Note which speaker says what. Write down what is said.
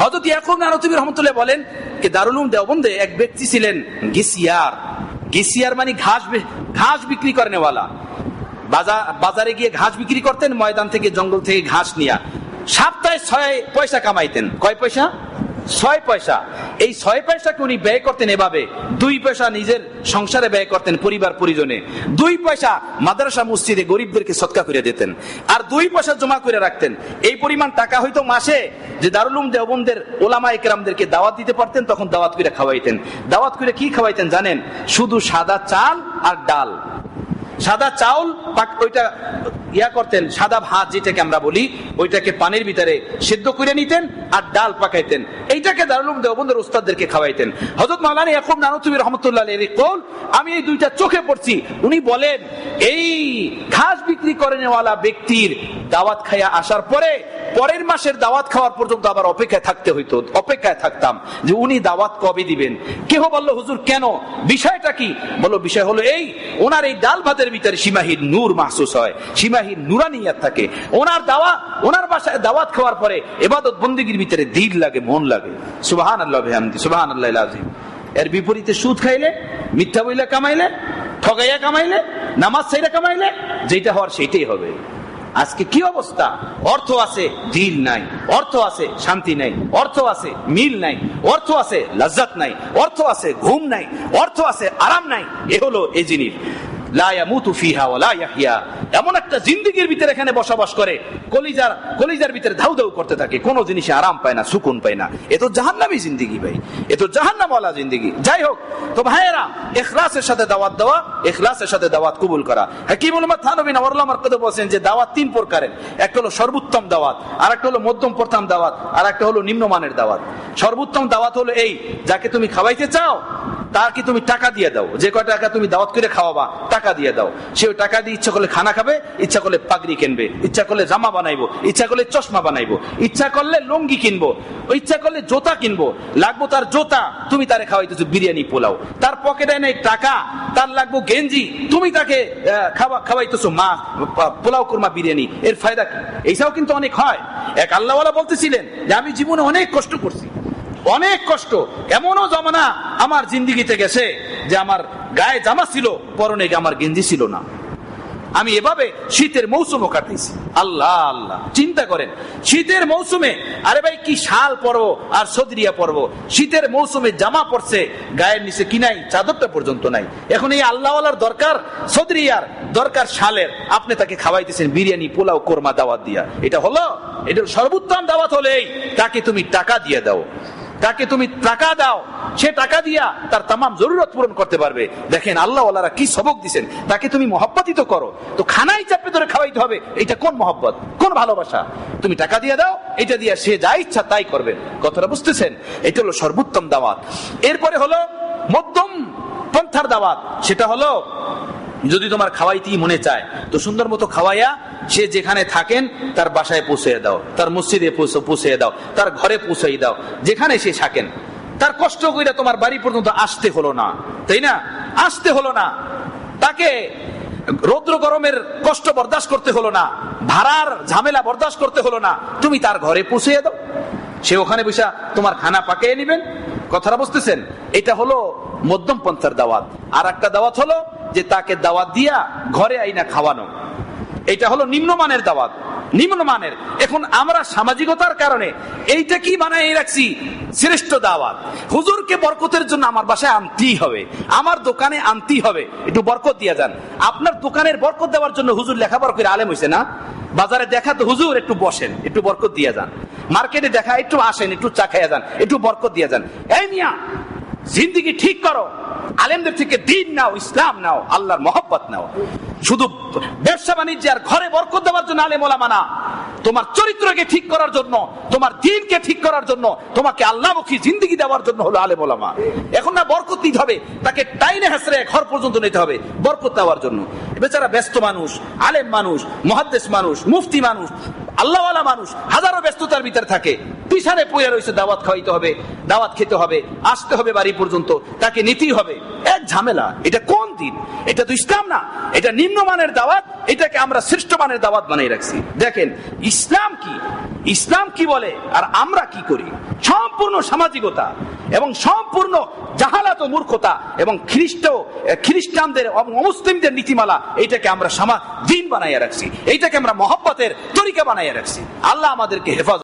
Speaker 1: হজরত ইয়াকুব নানতুবি রহমতুল্লাহ বলেন যে দারুলুম দেওবন্দে এক ব্যক্তি ছিলেন গিসিয়ার। গিসিয়ার মানে ঘাস ঘাস বিক্রি করেনেওয়ালা। বাজার বাজারে গিয়ে ঘাস বিক্রি করতেন, ময়দান থেকে জঙ্গল থেকে ঘাস নিয়া। সপ্তাহে ছয় পয়সা কামাইতেন। কয় পয়সা? ছয় পয়সা। এই ছয় পয়সাকে উনি ব্যয় করতেন এভাবে। দুই পয়সা নিজের সংসারে ব্যয় করতেন পরিবার, পরিজনে। দুই পয়সা মাদ্রাসা, মসজিদে গরিবদেরকে সৎকা করে দিতেন। আর দুই পয়সা জমা করে রাখতেন। এই পরিমাণ টাকা হয়তো মাসে যে দারুলুম দেওবন্দের ওলামা একরামদেরকে দাওয়াত দিতে পারতেন, তখন দাওয়াত করে খাওয়াইতেন। দাওয়াত করে কি খাওয়াইতেন জানেন? শুধু সাদা চাল আর ডাল। সাদা চাউল ওইটা ইয়া করতেন, সাদা ভাত যেটাকে আমরা বলি, ওইটাকে পানির ভিতরে সিদ্ধ করে নিতেন আর ডাল পাকাইতেন। এইটাকে দারুলুম দেওবন্দের উস্তাদদেরকে খাওয়াইতেন। হজরত মালানি ইয়াকুব নানুতুবি রহমতুল্লাহ এর কোল, আমি এই দুইটা চোখে পড়ছি। উনি বলেন, এই ঘাস বিক্রি করে নেওয়ালা ব্যক্তির দাওয়াত খাইয়া আসার পরে পরের মাসের দাওয়াত খাওয়ার পর্যন্ত আবার অপেক্ষায় থাকতে হইতো, অপেক্ষায় থাকতাম যে উনি দাওয়াত কবে দিবেন। কেহ বলল, হুজুর, কেন? বিষয়টা কি? বলল, বিষয় হলো এই, ওনার এই ডাল ভাতের ভিতরে সীমাহীন নূর মাহসুস হয়, সীমাহীন নুরানিয়াত থাকে। ওনার দাওয়া, ওনার বাসায় দাওয়াত খাওয়ার পরে এবাদত বন্দিগির ভিতরে দিল লাগে, মন লাগে। সুবাহান আল্লাহ বেহামদি সুবাহান আল্লাহ আজিম এর বিপরীতে সুদ খাইলে, মিথ্যা বইলা কামাইলে, ঠগাইয়া কামাইলে, নামাজ সাইরা কামাইলে যেটা হওয়ার সেইটাই হবে। আজকে কি অবস্থা? অর্থ আছে, দিল নাই। অর্থ আছে, শান্তি নাই। অর্থ আছে, মিল নাই। অর্থ আছে, লজ্জাত নাই। অর্থ আছে, ঘুম নাই। অর্থ আছে, আরাম নাই। এ হলো এই জিনিস। লা ইয়ামুতু ফিহা ওয়া লা ইয়াহইয়া। এমন একটা জিন্দিগির ভিতরে এখানে বসবাস করে, কলিজার কলিজার ভিতরে ধাউ ধাউ করতে থাকে। কোনো জিনিসে আরাম পায় না, সুকুন পায় না। এ তো জাহান্নামী জিন্দিগি ভাই। এ তো জাহান্নামওয়ালা জিন্দিগি। যাই হোক, তো ভাইয়েরা এখলাসের সাথে দাওয়াত দেওয়া এখলাসের সাথে দাওয়াত কবুল করা। হাকিমুল উম্মাদ থানবী নওয়ারুল্লাহ মারকাদে বলেন যে দাওয়াত তিন প্রকারের। একটা হলো সর্বোত্তম দাওয়াত আর একটা হলো মধ্যম প্রথম দাওয়াত আর একটা হলো নিম্নমানের দাওয়াত। সর্বোত্তম দাওয়াত হলো এই, যাকে তুমি খাওয়াইতে চাও তার কি তুমি টাকা দিয়ে দাও। যে কয় টাকা তুমি দাওয়াত করে খাওয়াবা, টাকা দিয়ে দাও। সে টাকা দিয়ে ইচ্ছা করলে খানা খাবে, ইচ্ছা করলে পাগড়ি কিনবে, ইচ্ছা করলে জামা বানাইবো, ইচ্ছা করলে চশমা বানাইবো, ইচ্ছা করলে লুঙ্গি কিনবো, ইচ্ছা করলে জোতা কিনবো, লাগবো তার জোতা, তুমি তারে খাওয়াইতেছো বিরিয়ানি, পোলাও। তার পকেটে নেই টাকা, তার লাগবো গেঞ্জি, তুমি তাকে খাওয়া, খাওয়াইতেছো মাছ পোলাও, কোরমা, বিরিয়ানি। এর ফায়দা কি? কিন্তু অনেক হয়। এক আল্লাহওয়ালা বলতেছিলেন যে, আমি জীবনে অনেক কষ্ট করছি। অনেক কষ্ট। এমনও জমানা আমার জিন্দিগিতে গেছে যে, আমার গায়ে জামা ছিল, পরনে আমার গেঞ্জি ছিল না। আমি এভাবে শীতের মৌসুমও কাটিয়েছি। আল্লাহ আল্লাহ। চিন্তা করেন, শীতের মৌসুমে, আরে ভাই, কি শাল পরব আর সদরিয়া পরব? শীতের মৌসুমে জামা পড়ছে গায়ের নিচে কি নাই? চাদরটা পর্যন্ত নাই। এখন এই আল্লাহওয়ালার দরকার সদরিয়ার, দরকার শালের। আপনি তাকে খাওয়াইতেছেন বিরিয়ানি, পোলাও, কোরমা দাওয়াত দিয়া। এটা হলো এটা সর্বোত্তম দাওয়াত হলে এই, তাকে তুমি টাকা দিয়ে দাও। তাকে তুমি টাকা দাও। সে টাকা দিয়া তার তাম জরুরত পূরণ করতে পারবে। দেখেন আল্লাহ আল্লাহরা কি সবক দিছেন? তাকে তুমি মহব্বতই তো করো। তো খানাই চাপে ধরে খাওয়াইতে হবে। এটা কোন মহব্বত? কোন ভালোবাসা? তুমি টাকা দিয়ে দাও এটা দিয়ে সে যা ইচ্ছা তাই করবে। কথাটা বুঝতেছেন? এটা হলো সর্বোত্তম দাওয়াত। এরপরে হলো মধ্যম পন্থার দাওয়াত। সেটা হলো যদি তোমার খাওয়াইতেই মনে চায়, তো সুন্দর মতো খাওয়াইয়া সে যেখানে থাকেন, তার বাসায় পৌঁছে দাও, তার মসজিদে পৌঁছে- দাও, তার ঘরে পৌঁছাই দাও, যেখানে সে থাকেন। তার কষ্ট কইরা তোমার বাড়ি পর্যন্ত আসতে হলো না, তাই না? আসতে হলো না। তাকে রৌদ্র গরমের কষ্ট বরদাস্ত করতে হলো না, ভাড়ার ঝামেলা বরদাস্ত করতে হলো না, তুমি তার ঘরে পৌঁছে দাও। সে ওখানে বসে তোমার খানা পাকিয়ে নিবেন। কথাটা বুঝতেছেন? এটা হলো মধ্যম পন্থার দাওয়াত। আর একটা দাওয়াত হলো যে তাকে দাওয়াত দিয়া ঘরে আইনা খাওয়ানো। এটা হলো নিম্নমানের দাওয়াত। নিম্নমানের। এখন আমরা সামাজিকতার কারণে এইটা কি বানাই রাখছি? শ্রেষ্ঠ দাওয়াত। হুজুরকে বরকতের জন্য আমার বাসায় আনতেই হবে। আমার দোকানে আনতেই হবে। একটু বরকত দিয়া যান। আপনার দোকানের বরকত দেওয়ার জন্য হুজুর লেখাপড়া করে আলেম হয়েছে না? বাজারে দেখা তো হুজুর, একটু বসেন, একটু বরকত দিয়ে যান। মার্কেটে দেখা, একটু আসেন, একটু চা খাইয়া যান, একটু বরকত দিয়ে যান। এই মিয়া জিন্দিগি ঠিক করো। আলেমদের থেকে দিন নাও, ইসলাম নাও, আল্লাহর মহব্বত নাও। শুধু ব্যবসা বাণিজ্য আর ঘরে বরকত দেওয়ার জন্য আলেম ওলামা না, তোমার চরিত্রকে ঠিক করার জন্য, তোমার দিনকে ঠিক করার জন্য, তোমাকে আল্লাহমুখী জিন্দিগি দেওয়ার জন্য হলো আলেম ওলামা। এখন না বরকত দিতে হবে, তাকে টাইনে হাসরে ঘর পর্যন্ত নিতে হবে, বরকত দেওয়ার জন্য। বেচারা ব্যস্ত মানুষ, আলেম মানুষ, মহাদ্দেশ মানুষ, মুফতি মানুষ, আল্লাহওয়ালা মানুষ, হাজারো ব্যস্ততার ভিতরে থাকে। পিছনে পড়ে রয়েছে, দাওয়াত খাওয়াইতে হবে, দাওয়াত খেতে হবে, আসতে হবে বাড়ি পর্যন্ত, তাকে নিতেই হবে। এক ঝামেলা, এটা কোন দিন? এটা তো ইসলাম না, এটা নিম্নমানের দাওয়াত, এটাকে আমরা শ্রেষ্ঠ মানের দাওয়াত বানিয়ে রাখছি। দেখেন, ইসলাম কি? ইসলাম কি বলে? আর আমরা কি করি? সম্পূর্ণ সামাজিকতা এবং সম্পূর্ণ জাহালাত মূর্খতা এবং খ্রিস্ট খ্রিস্টানদের অমুসলিমদের নীতিমালা এইটাকে আমরা সমাজ দিন বানাইয়া রাখছি। এইটাকে আমরা মহব্বতের তরিকা বানাইয়া রাখছি। আল্লাহ আমাদেরকে হেফাজত